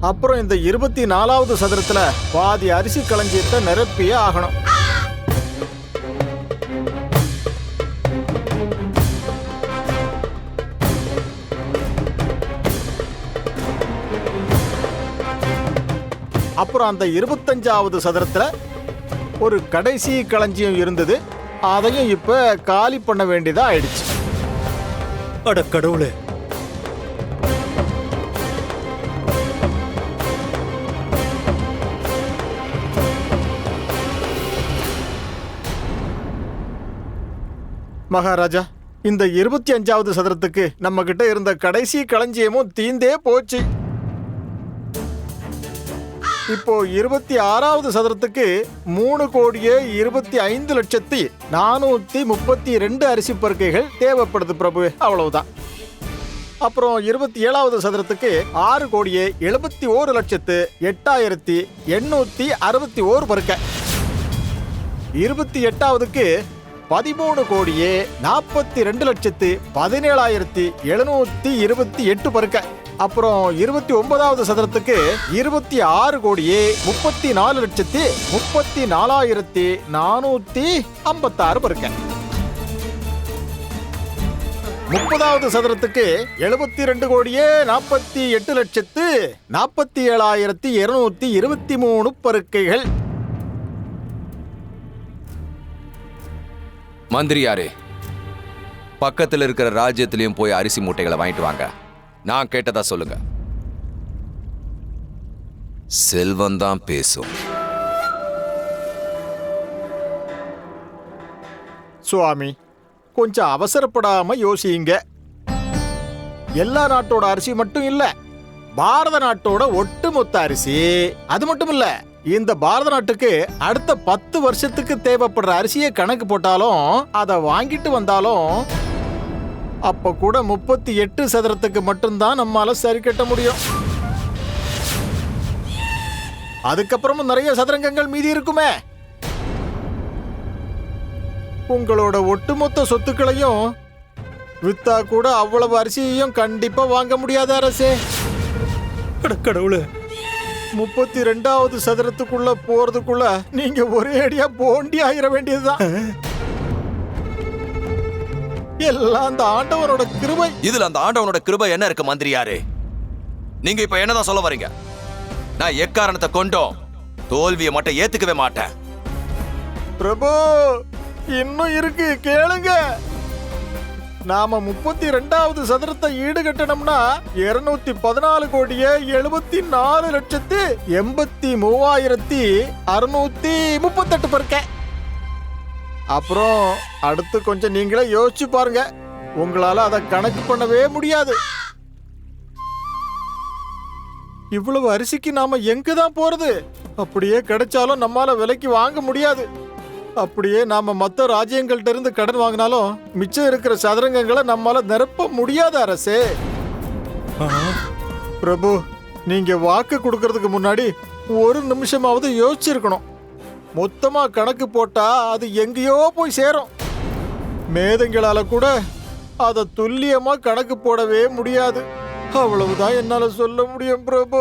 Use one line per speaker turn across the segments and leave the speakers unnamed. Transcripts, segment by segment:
அப்புறம் இந்த இருபத்தி நாலாவது சதுரத்துல பாதி அரிசி களஞ்சியத்தை நிரப்பியே ஆகணும். அப்புறம் அந்த இருபத்தஞ்சாவது சதுரத்துல ஒரு கடைசி களஞ்சியம் இருந்தது. அதையும் இப்ப காலி பண்ண வேண்டியதா ஆயிடுச்சு.
அட கடவுளே
மகாராஜா இந்த இருபத்தி அஞ்சாவது சதுரத்துக்கு நம்ம கிட்ட இருந்த கடைசி களஞ்சியமும் தீந்தே போச்சு. இப்போ இருபத்தி ஆறாவது சதுரத்துக்கு மூணு கோடியே இருபத்தி ஐந்து லட்சத்தி நானூத்தி முப்பத்தி ரெண்டு அரிசி பருக்கைகள் தேவைப்படுது பிரபு அவ்வளவுதான். அப்புறம் இருபத்தி ஏழாவது சதுரத்துக்கு ஆறு கோடியே எழுபத்தி ஓரு லட்சத்து எட்டாயிரத்தி எண்ணூத்தி அறுபத்தி ஓரு பருக்கை. இருபத்தி எட்டாவதுக்கு பதிமூணு கோடியே நாற்பத்தி ரெண்டு லட்சத்து பதினேழாயிரத்தி எழுநூத்தி இருபத்தி எட்டு பருக்க. அப்புறம் இருபத்தி ஒன்பதாவது சதுரத்துக்கு இருபத்தி ஆறு கோடியே முப்பத்தி நாலு லட்சத்தி முப்பத்தி நாலாயிரத்தி நானூத்தி ஐம்பத்தாறு பருக்க. முப்பதாவது சதுரத்துக்கு எழுபத்தி ரெண்டு கோடியே நாற்பத்தி எட்டு லட்சத்து நாற்பத்தி ஏழாயிரத்தி இருநூத்தி இருபத்தி மூணு பருக்கைகள்.
மந்திரியாரே பக்கத்துல இருக்கிற ராஜ்யத்திலையும் போய் அரிசி மூட்டைகளை வாங்கிட்டு வாங்க. நான் கேட்டதா சொல்லுங்க. செல்வம் தான் பேசும்.
சுவாமி கொஞ்சம் அவசரப்படாம யோசியுங்க. எல்லா நாட்டோட அரிசி மட்டும் இல்ல பாரத நாட்டோட ஒட்டுமொத்த அரிசி அது மட்டும் இல்ல. இந்த பாரத நாட்டுக்கு அடுத்த பத்து வருஷத்துக்கு தேவைப்படுற அரிசியை கணக்கு போட்டாலும் அதை வாங்கிட்டு வந்தாலும் அப்ப கூட முப்பத்தி எட்டு சதுரத்துக்கு மட்டும்தான் நம்மால சரி கட்ட முடியும். அதுக்கப்புறமும் நிறைய சதுரங்கங்கள் மீதி இருக்குமே. உங்களோட ஒட்டுமொத்த சொத்துக்களையும் வித்தா கூட அவ்வளவு அரிசியையும் கண்டிப்பா வாங்க முடியாத அரசே.
கடவுளே.
முப்பத்தி ரெண்டாவது சதுரத்துக்குள்ள போறதுக்குள்ள நீங்க ஒரே அடியா போண்டி ஆயிர வேண்டியதுதான். எல்லாம் அந்த ஆண்டவனோட கிருபை.
இதுல அந்த ஆண்டவனோட கிருபை என்ன இருக்கு மந்திரியாரே நீங்க இப்ப என்னதான் சொல்ல வரீங்க? நான் எக்காரணத்தை கொண்டோம்? தோல்வியை மட்டும் ஏத்துக்கவே மாட்டேன்.
பிரபு இன்னும் இருக்கு கேளுங்க. நாம முப்பத்தி ரெண்டாவது சதுரத்தை ஈடு கட்டணும்னா இருநூத்தி பதினாலு கோடியே எழுபத்தி நாலு லட்சத்து எண்பத்தி மூவாயிரத்தி அறுநூத்தி முப்பத்தெட்டு பருக்க. அப்புறம் அடுத்து கொஞ்சம் நீங்களே யோசிச்சு பாருங்க. உங்களால அதை கணக்கு பண்ணவே முடியாது. இவ்வளவு அரிசிக்கு நாம எங்க தான் போறது? அப்படியே கிடைச்சாலும் நம்மால விலைக்கு வாங்க முடியாது. அப்படியே நாம மத்த ராஜ்யங்கள்ட்ட இருந்து கடன் வாங்கினாலும் மிச்சம் இருக்கிற சதுரங்கங்களை நம்மால நிரப்ப முடியாத அரசே. பிரபு நீங்க வாக்கு கொடுக்கறதுக்கு முன்னாடி ஒரு நிமிஷமாவது யோசிச்சிருக்கணும். மொத்தமா கணக்கு போட்டா அது எங்கேயோ போய் சேரும். மேதங்களால கூட அதை துல்லியமா கணக்கு போடவே முடியாது. அவ்வளவுதான் என்னால சொல்ல முடியும் பிரபு.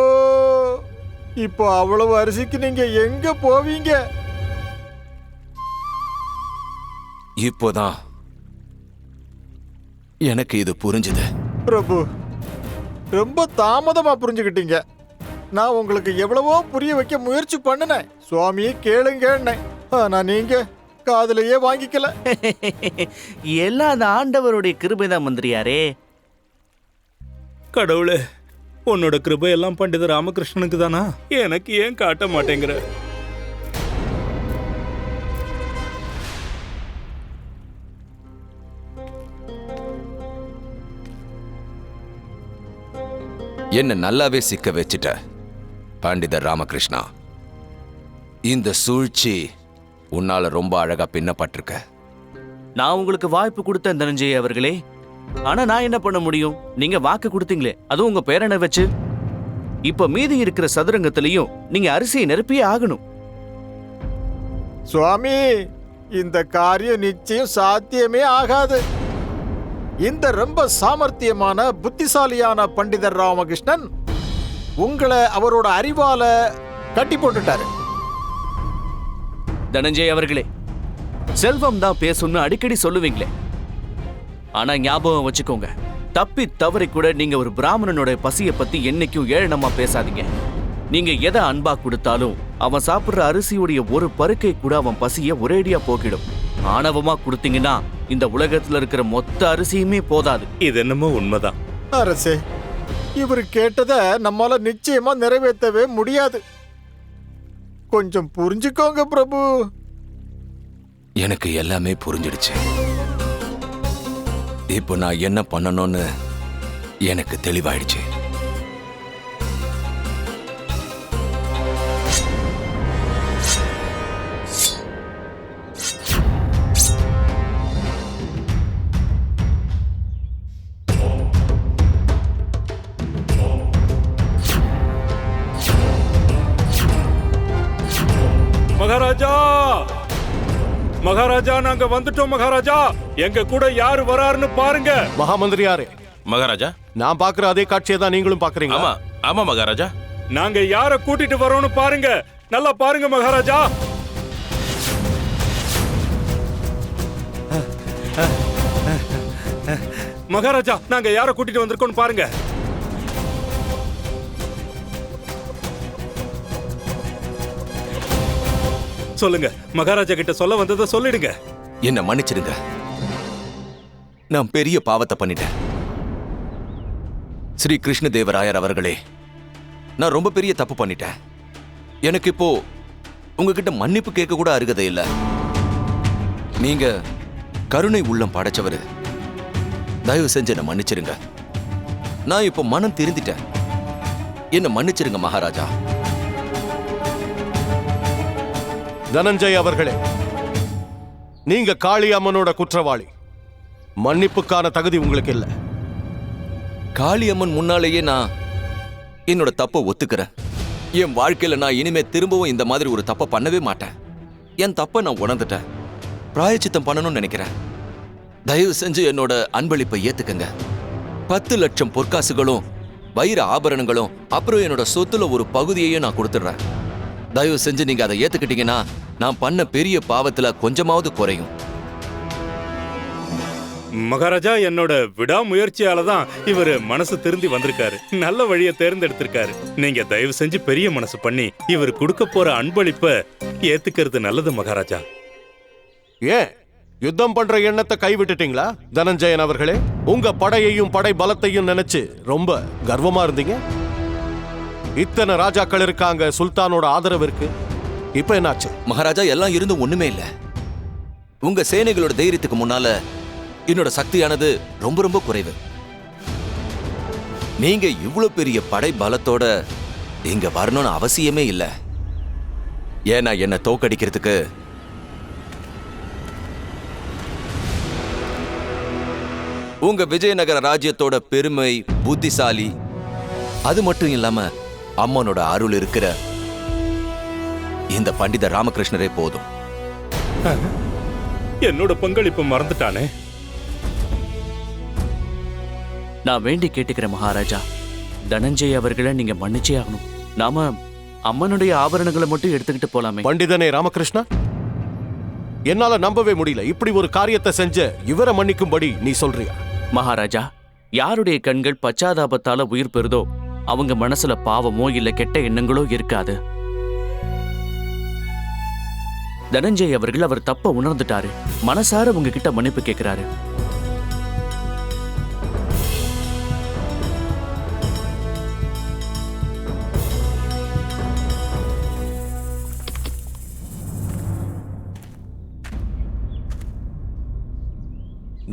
இப்போ அவ்வளவு அரிசிக்கு நீங்க எங்க போவீங்க?
இப்போதான். எனக்கு இது புரிஞ்சுது.
பிரபு ரொம்ப தாமதமா புரிஞ்சுக்கிட்டீங்க. நான் உங்களுக்கு எவ்வளவோ புரிய வைக்க முயற்சி பண்ணினேன். சுவாமி கேளுங்க ஆனா நீங்க காதுலயே வாங்கிக்கல.
எல்லாம் அந்த ஆண்டவருடைய கிருபைதான் மந்திரியாரே.
கடவுளே உன்னோட கிருபை எல்லாம் பண்டித ராமகிருஷ்ணனுக்கு தானா? எனக்கு ஏன் காட்ட மாட்டேங்கிற?
என்ன நல்லாவே சிக்க வச்சிட்ட பண்டிதர் ராமகிருஷ்ணா. இந்த சூழ்ச்சி உன்னால ரொம்ப அழகா பின்னப்பட்டிருக்க.
நான் உங்களுக்கு வாய்ப்பு கொடுத்தேன் தனஞ்சய் அவர்களே ஆனா நான் என்ன பண்ண முடியும்? நீங்க வாக்கு கொடுத்தீங்களே அதுவும் உங்க பேரனை வச்சு. இப்ப மீதி இருக்கிற சதுரங்கத்திலையும் நீங்க அரிசியை நிரப்பியே ஆகணும்.
சுவாமி இந்த காரியம் நிச்சயம் சாத்தியமே ஆகாது. இந்த ரொம்ப சாமர்த்தியமான புத்திசாலியான பண்டிதர் ராமகிருஷ்ணன் உங்களை அவரோட அறிவால கட்டி போட்டுட்டாரு.
தனஞ்சய் அவர்களே செல்வம் தான் பேசும்னு அடிக்கடி சொல்லுவீங்களே. ஆனா ஞாபகம் வச்சுக்கோங்க தப்பி தவறி கூட நீங்க ஒரு பிராமணனோட பசியை பத்தி என்னைக்கும் ஏழனமா பேசாதீங்க. நீங்க எதை அன்பா கொடுத்தாலும் அவன் சாப்பிடுற அரிசியுடைய ஒரு பருக்கை கூட அவன் பசிய ஒரேடியா போக்கிடும். ஆணவமா கொடுத்தீங்கன்னா இந்த உலகத்துல இருக்கிற மொத்த அரிசியுமே போதாது.
இது என்னமோ உண்மைதான்.
அரசே இவர் கேட்டதை நம்மால நிச்சயமா நிறைவேற்றவே முடியாது. கொஞ்சம் புரிஞ்சுக்கோங்க பிரபு.
எனக்கு எல்லாமே புரிஞ்சிடுச்சு. இப்போ நான் என்ன பண்ணணும்னு எனக்கு தெளிவாயிடுச்சு.
மகாராஜா நாங்க வந்துட்டோம் மகாராஜா. எங்க கூட யாரு வராருன்னு பாருங்க.
மகாமந்திரியாரே
மகாராஜா?
நான் பாக்குற அதே காட்சியை தான் நீங்களும் பாக்குறீங்க
ஆமா ஆமா மகாராஜா.
நாங்க யார கூட்டிட்டு வரோம்னு பாருங்க. நல்லா பாருங்க மகாராஜா. மகாராஜா நாங்க யார கூட்டிட்டு வந்திருக்கோம்னு பாருங்க. சொல்லுங்க. மகாராஜா கிட்ட சொல்ல வந்ததை சொல்லிடுங்க.
என்ன மன்னிச்சிடுங்க. நான் பெரிய பாவத்தை பண்ணிட்டேன். ஸ்ரீ கிருஷ்ணதேவராயர் அவர்களே நான் ரொம்ப பெரிய தப்பு பண்ணிட்டேன். எனக்கு இப்போ உங்ககிட்ட மன்னிப்பு கேட்க கூட அருகதை இல்ல. நீங்க கருணை உள்ளம் படைச்சவரு. தயவு செஞ்சு என்ன மன்னிச்சிருங்க நான் இப்போ மனம் திருந்திட்டேன். என்ன மன்னிச்சிருங்க மகாராஜா.
தனஞ்சய் அவர்களே நீங்க காளி அம்மனோட குற்றவாளி. மன்னிப்புக்கான தகுதி உங்களுக்கு இல்லை.
காளியம்மன் முன்னாலேயே நான் என்னோட தப்பை ஒத்துக்கிறேன். என் வாழ்க்கையில நான் இனிமே திரும்பவும் இந்த மாதிரி ஒரு தப்பை பண்ணவே மாட்டேன். என் தப்பை நான் உணர்ந்துட்டேன். பிராயச்சித்தம் பண்ணணும்னு நினைக்கிறேன். தயவு செஞ்சு என்னோட அன்பளிப்பை ஏத்துக்கங்க. பத்து லட்சம் பொற்காசுகளும் வைர ஆபரணங்களும் அப்புறம் என்னோட சொத்துல ஒரு பகுதியையும் நான் கொடுத்துடுறேன். தயவு செஞ்சு நீங்க அதை ஏத்துக்கிட்டீங்கன்னா நான் பண்ண பெரிய பாவத்துல கொஞ்சமாவது குறையும்.
மகாராஜா என்னோட விடாமுயற்சியால தான் இவர் மனசு திருந்தி வந்திருக்காரு. நல்ல வழியை தேர்ந்தெடுத்திருக்காரு. நீங்க தயவு செஞ்சு பெரிய மனசு பண்ணி இவர் கொடுக்க போற அன்பளிப்ப ஏத்துக்கிறது நல்லது மகாராஜா.
ஏன்? யுத்தம் பண்ற எண்ணத்தை கைவிட்டுட்டீங்களா தனஞ்சயன் அவர்களே? உங்க படையையும் படை பலத்தையும் நினைச்சு ரொம்ப கர்வமா இருந்தீங்க? இத்தனை ராஜாக்கள் இருக்காங்க சுல்தானோட ஆதரவு இருக்கு. இப்ப என்னாச்சு?
மகாராஜா எல்லாம் இருந்தும் ஒண்ணுமே இல்ல. உங்க சேனைகளோட தைரியத்துக்கு முன்னால என்னோட சக்தியானது ரொம்ப ரொம்ப குறைவு. நீங்க இவ்வளவு பெரிய படை பலத்தோட இங்க வரணும்னு அவசியமே இல்லை. ஏன்னா என்ன தோக்கடிக்கிறதுக்கு உங்க விஜயநகர ராஜ்யத்தோட பெருமை புத்திசாலி அது மட்டும் இல்லாம அம்மனோட அருள் இருக்கிற இந்த பண்டித ராமகிருஷ்ணரே போதும்.
என்னோட பங்களிப்பு மறந்துட்டானே.
நான் வேண்டி கேட்டுக்கிறேன் மகாராஜா தனஞ்சய் அவர்களை நீங்க மன்னிச்சே ஆகணும். நாம அம்மனுடைய ஆபரணங்களை மட்டும் எடுத்துக்கிட்டு போலாமே.
பண்டிதனே ராமகிருஷ்ணா என்னால நம்பவே முடியல. இப்படி ஒரு காரியத்தை செஞ்ச இவரை மன்னிக்கும்படி நீ சொல்றியா?
மகாராஜா யாருடைய கண்கள் பச்சாதாபத்தால உயிர் பெறுதோ அவங்க மனசுல பாவமோ இல்ல கெட்ட எண்ணங்களோ இருக்காது. தனஞ்சய் அவர்கள் அவர் தப்ப உணர்ந்துட்டாரு. மனசார உங்ககிட்ட மன்னிப்பு கேட்கிறாரு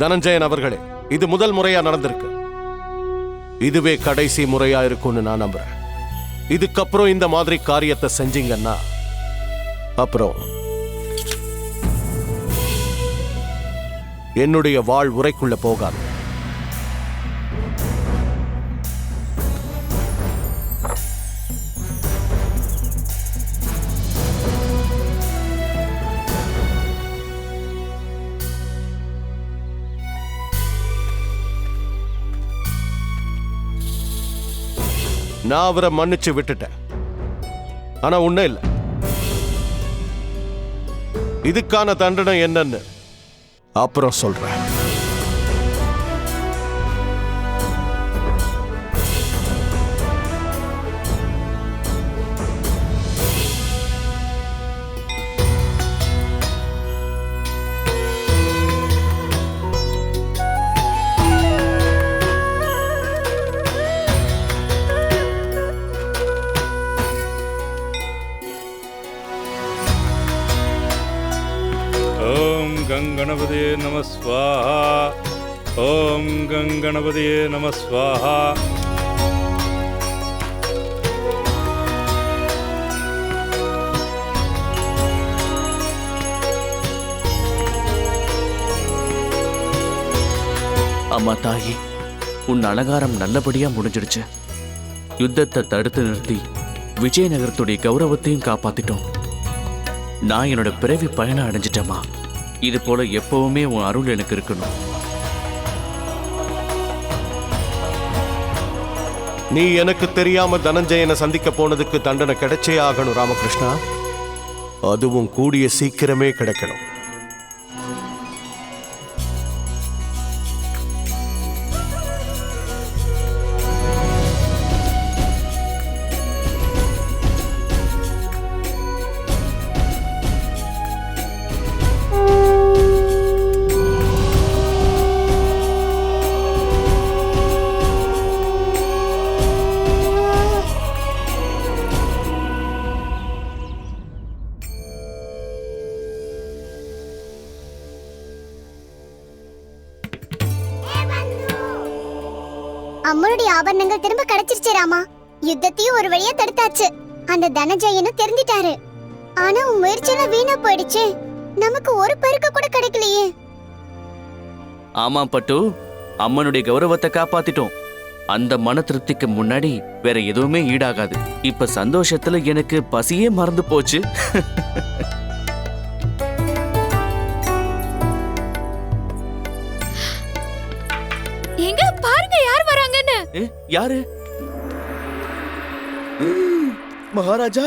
தனஞ்சயன் அவர்களே இது முதல் முறையா நடந்திருக்கு. இதுவே கடைசி முறையா இருக்கும்னு நான் நம்புறேன். இதுக்கப்புறம் இந்த மாதிரி காரியத்தை செஞ்சீங்கன்னா அப்புறம் என்னுடைய வாழ் உரைக்குள்ள போகாது. நான் அவரை மன்னிச்சு விட்டுட்டேன். ஆனா உன்ன இல்லை. இதுக்கான தண்டனை என்னன்னு அப்புறம் சொல்றேன்.
ஓம் நம ஸ்வாஹா ஓம் கங்கணபதியே நம ஸ்வாஹா
அம்மா தாயி உன் அலங்காரம் நல்லபடியா முடிஞ்சிடுச்சு. யுத்தத்தை தடுத்து நிறுத்தி விஜயநகரத்துடைய கௌரவத்தையும் காப்பாத்திட்டோம். நான் என்னோட பிறவி பயணம் அடைஞ்சிட்டேம்மா. இது போல எப்பவுமே உன் அருள் எனக்கு இருக்கணும்.
நீ எனக்கு தெரியாம தனஞ்சயனை சந்திக்க போனதுக்கு தண்டனை கிடைச்சே ஆகணும் ராமகிருஷ்ணா. அதுவும் கூடிய சீக்கிரமே கிடைக்கணும்.
அம்மனுடைய ஆபரணங்கள் திரும்ப கிடைச்சிருச்சு ராமா. யுத்தத்தையும் ஒரு வழியா தடுத்தாச்சு. அந்த தனஜயனும் தெரிஞ்சிட்டாரு. ஆனா உன் முயற்சியெல்லாம் வீணா போயிடுச்சு. நமக்கு ஒரு பருக்க கூட கிடைக்கலையே.
ஆமா பட்டு. அம்மனுடைய கௌரவத்தை காப்பாத்திட்டோம். அந்த மன திருப்திக்கு முன்னாடி வேற எதுவுமே ஈடாகாது. இப்ப சந்தோஷத்துல எனக்கு பசியே மறந்து போச்சு.
பாருங்க யார் வராங்கன்னு.
யாரு? மகாராஜா.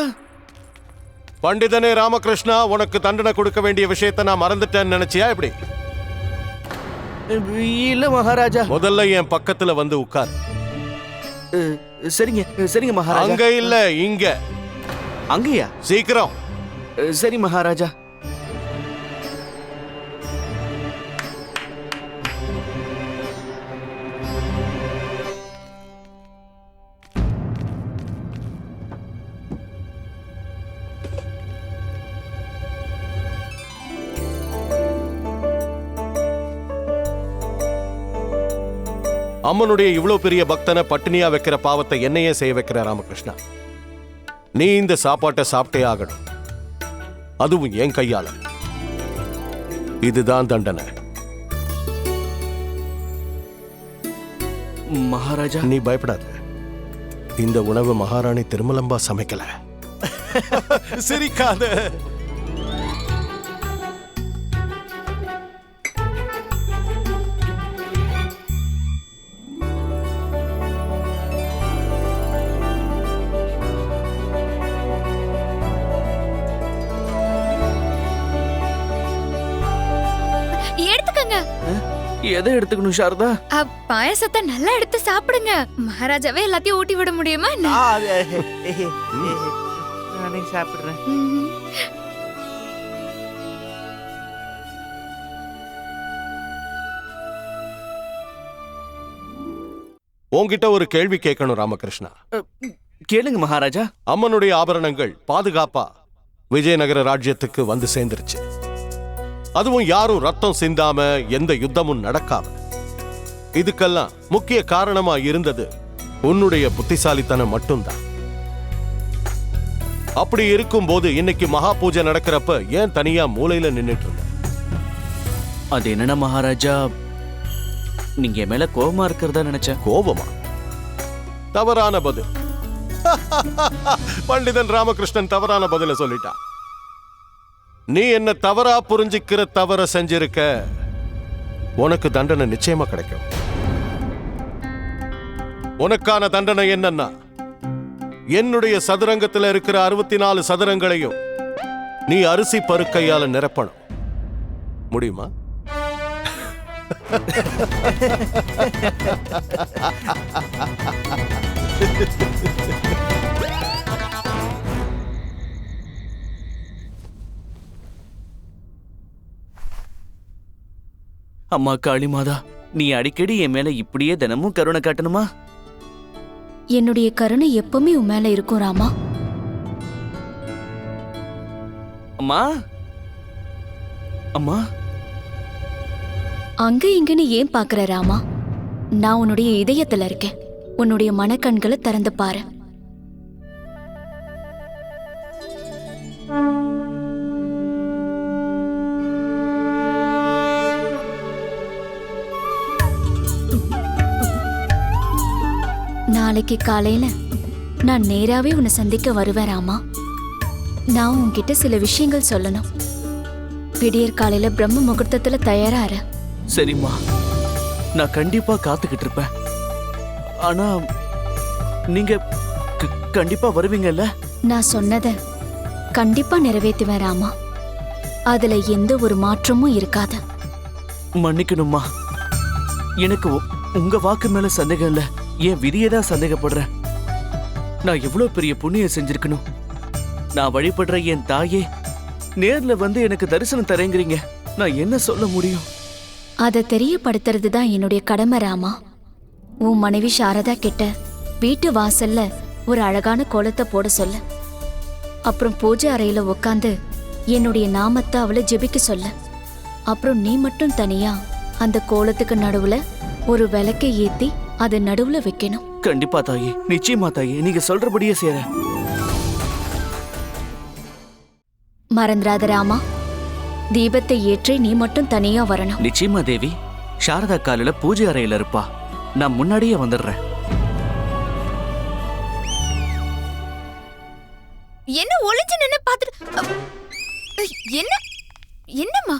பண்டிதனே ராமகிருஷ்ணா உனக்கு தண்டனை கொடுக்க வேண்டிய விஷயத்தை நான் மறந்துட்டேன்னு நினைச்சியா எப்படி?
இல்ல மகாராஜா.
முதல்ல என் பக்கத்துல வந்து உட்கார்.
சரிங்க சரிங்க மகாராஜா.
அங்க இல்ல இங்க.
அங்கயா?
சீக்கிரம்.
சரி மகாராஜா.
அம்மனுடைய இவ்வளவு பெரிய பக்தனை பட்டினியா வைக்கிற பாவத்தை என்னையே செய்ய வைக்கிற ராமகிருஷ்ணா. நீ இந்த சாப்பாட்டை சாப்பிட்டே ஆகணும். அதுவும் என் கையால. இதுதான் தண்டனை.
மகாராஜா.
நீ பயப்படாத. இந்த உணவு மகாராணி திருமலம்பா சமைக்கல. சிரிக்காத.
எதை எடுத்துக்கணும் சாரதா?
பாயாசத்தை நல்லா எடுத்து சாப்பிடுங்க. மகாராஜாவே எல்லாத்தையும் ஊட்டி விட முடியுமா?
நானே சாப்பிடுறேன்.
உன்கிட்ட ஒரு கேள்வி கேட்கணும் ராமகிருஷ்ணா.
கேளுங்க மகாராஜா.
அம்மனுடைய ஆபரணங்கள் பாதுகாப்பா விஜயநகர ராஜ்யத்துக்கு வந்து சேர்ந்துருச்சு. அதுவும் யாரும் ரத்தம் சிந்தாம எந்த யுத்தமும் நடக்காம. இதுக்கெல்லாம் முக்கிய காரணமா இருந்தது உன்னுடைய புத்திசாலித்தனம் மட்டும்தான். அப்படி இருக்கும்போது இன்னைக்கு மகா பூஜை நடக்கிறப்ப ஏன் தனியா மூலையில நின்னுட்டு இருந்த
அது என்னன்னா மகாராஜா நீங்க என் மேல கோபமா இருக்கிறதா நினைச்சேன்.
கோபமா தவறான பதில். பண்டிதன் ராமகிருஷ்ணன் தவறான பதில சொல்லிட்டான். நீ என்ன தவறா புரிஞ்சுக்கிற தவற செஞ்சிருக்க? உனக்கு தண்டனை நிச்சயமா கிடைக்கும். உனக்கான தண்டனை என்னன்னா என்னுடைய சதுரங்கத்துல இருக்கிற அறுபத்தி நாலு சதுரங்களையும் நீ அரிசி பருக்கையால நிரப்பணும். முடியுமா?
அம்மா காளிமாதா நீ அடிக்கடி என் மேல இப்படியே தினமும் கருணை காட்டணுமா?
என்னுடைய கருணை எப்பவுமே உன் மேல இருக்கும் ராமா.
அம்மா? அம்மா?
அங்க இங்கன்னு ஏன் பாக்குற ராமா? நான் உன்னுடைய இதயத்துல இருக்கேன். உன்னுடைய மனக்கண்களை திறந்து பாரு. நாளைக்கு காலையில நான் நேராவே உன்னை சந்திக்க வருவேன் ராமா. நான் உன்கிட்ட சில விஷயங்கள் சொல்லணும். விடியற் காலையில பிரம்ம முகூர்த்தத்துல தயாராரு
சரிம்மா. நான் கண்டிப்பா காத்துக்கிட்டு இருப்பேன். ஆனா நீங்க கண்டிப்பா வருவீங்கல்ல?
நான் சொன்னத கண்டிப்பா நிறைவேற்றுவேன் ராமா. அதுல எந்த ஒரு மாற்றமும் இருக்காது.
மன்னிக்கணும்மா. எனக்கு உங்க வாக்கு மேல சந்தேகம் இல்ல. என் விதியை தான் சந்தேகப்படுறேன் நான் எவ்வளவு பெரிய புண்ணியம் செஞ்சிருக்கணும்? நான் வழிபடுற என் தாயே நேர்ல வந்து எனக்கு தரிசனம் தரேங்கிறீங்க. நான் என்ன சொல்ல முடியும்?
அதை தெரியப்படுத்துறது தான் என்னுடைய கடமை ராமா. உன் மனைவி சாரதா கிட்ட வீட்டு வாசல்ல ஒரு அழகான கோலத்தை போட சொல்ல. அப்புறம் பூஜை அறையில உட்காந்து என்னுடைய நாமத்தை அவளை ஜெபிக்க சொல்ல. அப்புறம் நீ மட்டும் தனியா அந்த கோலத்துக்கு நடுவுல ஒரு விளக்கை ஏத்தி அதை நடுவுல வைக்கணும்.
கண்டிப்பா தாயே நிச்சயமா தாயே நீங்க சொல்றபடியே செய்ற
மறந்துடாத ராமா தீபத்தை ஏற்றி நீ மட்டும் தனியா வரணும்.
நிச்சயமா தேவி சாரதா காலையில பூஜை அறையில இருப்பா. நான் முன்னாடியே வந்துடுறேன்.
என்ன ஒளிஞ்சு நின்னு பாத்துட்டு என்ன என்னம்மா?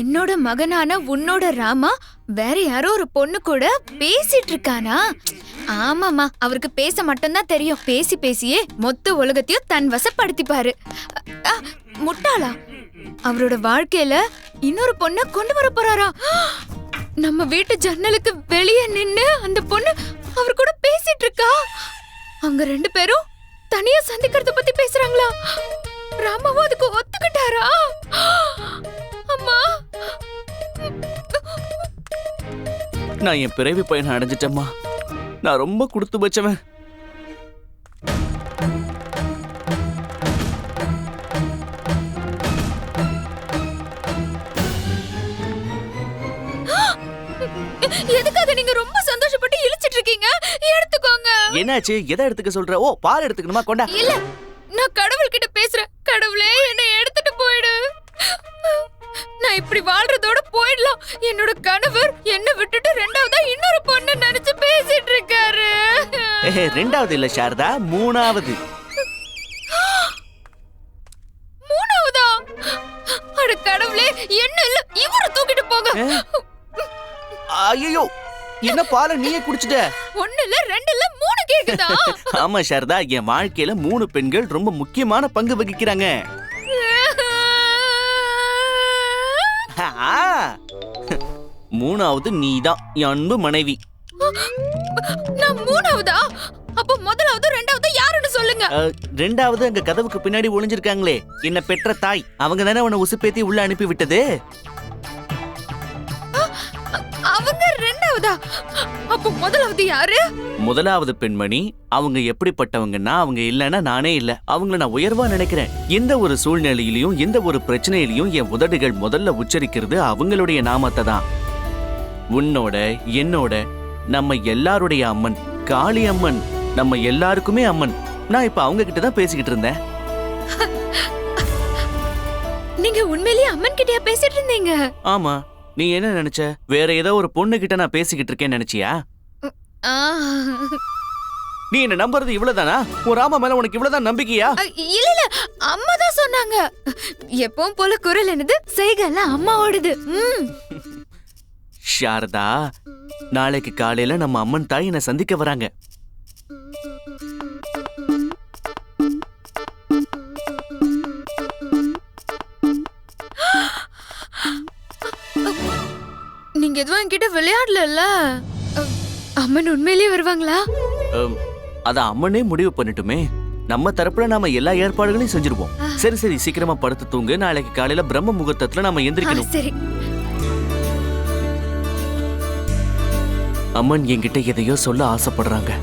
என்னோட மகனான உன்னோட ராமா? வேற யாரோ ஒரு பொண்ணு கூட பேசிட்டு இருக்கானா ஆமாமா அவருக்கு பேச மட்டும்தான் தெரியும். பேசி பேசியே மொத்த உலகத்தையும் தன் வசப்படுத்திப்பாரு. முட்டாளா? அவரோட வாழ்க்கையில இன்னொரு பொண்ண கொண்டு வர போறாரா? நம்ம வீட்டு ஜன்னலுக்கு வெளியே நின்னு அந்த பொண்ணு அவர் கூட பேசிட்டு இருக்கா அவங்க ரெண்டு பேரும் தனியா சந்திக்கிறத பத்தி பேசுறாங்களா? ராமாவும் அதுக்கு ஒத்துக்கிட்டாரா? அம்மா!
நான் என் பிறவி பயணம் அடைஞ்சிட்டேம்மா. நான் ரொம்ப கொடுத்து வச்சவன்.
எதுக்கு அதை நீங்க ரொம்ப சந்தோஷப்பட்டு இழுச்சிட்டு இருக்கீங்க எடுத்துக்கோங்க.
என்னாச்சு? எதை எடுத்துக்க சொல்ற? ஓ பால் எடுத்துக்கணுமா? கொண்டா.
இல்ல நான் கடவுள் கிட்ட பேசுறேன். கடவுளே என்னை எடுத்துட்டு போயிடு. நான் இப்படி வாழ்றதோட போயிடலாம். என்னோட கணவர் என்ன விட்டுட்டு ரெண்டாவதா இன்னொரு பொண்ணு நினைச்சு பேசிட்டு இருக்காரு.
ரெண்டாவது இல்ல சாரதா. மூணாவது.
மூணாவதா? அட கடவுளே என்ன இல்ல? இவரை தூக்கிட்டு போங்க.
ஐயோ என்ன பாலை நீயே குடிச்சிட்ட?
ஒண்ணு இல்ல ரெண்டு இல்ல மூணு கேக்குதா?
ஆமா சாரதா. என் வாழ்க்கையில மூணு பெண்கள் ரொம்ப முக்கியமான பங்கு வகிக்கிறாங்க. மூணாவது நீதான் என் அன்பு மனைவி.
நான் மூணாவதா? அப்ப முதலாவது ரெண்டாவது யாருன்னு சொல்லுங்க.
ரெண்டாவது அங்க கதவுக்கு பின்னாடி ஒளிஞ்சிருக்காங்களே. என்ன பெற்ற தாய் அவங்க தானே உன்னை உசுப்பேத்தி உள்ள அனுப்பி விட்டது
அவங்க ரெண்டாவதா? அப்ப முதலாவது யாரு?
முதலாவது பெண்மணி அவங்க எப்படிப்பட்டவங்கன்னா அவங்க இல்லைன்னா நானே இல்ல. அவங்கள நான் உயர்வா நினைக்கிறேன். எந்த ஒரு சூழ்நிலையிலையும் எந்த ஒரு பிரச்சனையிலையும் என் உதடுகள் முதல்ல உச்சரிக்கிறது அவங்களுடைய நாமத்தை தான். உன்னோட என்னோட நம்ம எல்லாருடைய அம்மன் காளி அம்மன் நம்ம எல்லாருக்குமே அம்மன். நான் இப்ப அவங்க கிட்ட தான் பேசிக்கிட்டு இருந்தேன்.
நீங்க உண்மையிலேயே அம்மன் கிட்டயா பேசிட்டு இருந்தீங்க?
ஆமா. நீ என்ன நினைச்ச? வேற ஏதோ ஒரு பொண்ணு கிட்ட நான் பேசிக்கிட்டு இருக்கேன்னு நினைச்சியா. நீ என்ன நம்புறது இவ்வளவுதானா? உன் ராம மேல உனக்கு இவ்வளவுதான் நம்பிக்கையா?
இல்ல இல்ல. அம்மா தான் சொன்னாங்க. எப்பவும் போல குரல் என்னது? செய்கல அம்மாவோடது ம்.
சாரதா நாளைக்கு காலையில நம்ம அம்மன் தாய் என்னை சந்திக்க வராங்க.
நீங்க எதுவும் என்கிட்ட விளையாடல அம்மன் உண்மையிலேயே வருவாங்களா?
அத அம்மனே முடிவு பண்ணட்டுமே. நம்ம தரப்புல நாம எல்லா ஏற்பாடுகளையும் செஞ்சிருவோம். சரி சரி சீக்கிரமா படுத்து தூங்கு. நாளைக்கு காலையில பிரம்ம முகூர்த்தத்துல நாம எந்திரிக்கணும்.
சரி.
அம்மன் என்கிட்ட எதையோ சொல்ல ஆசைப்படுறாங்க.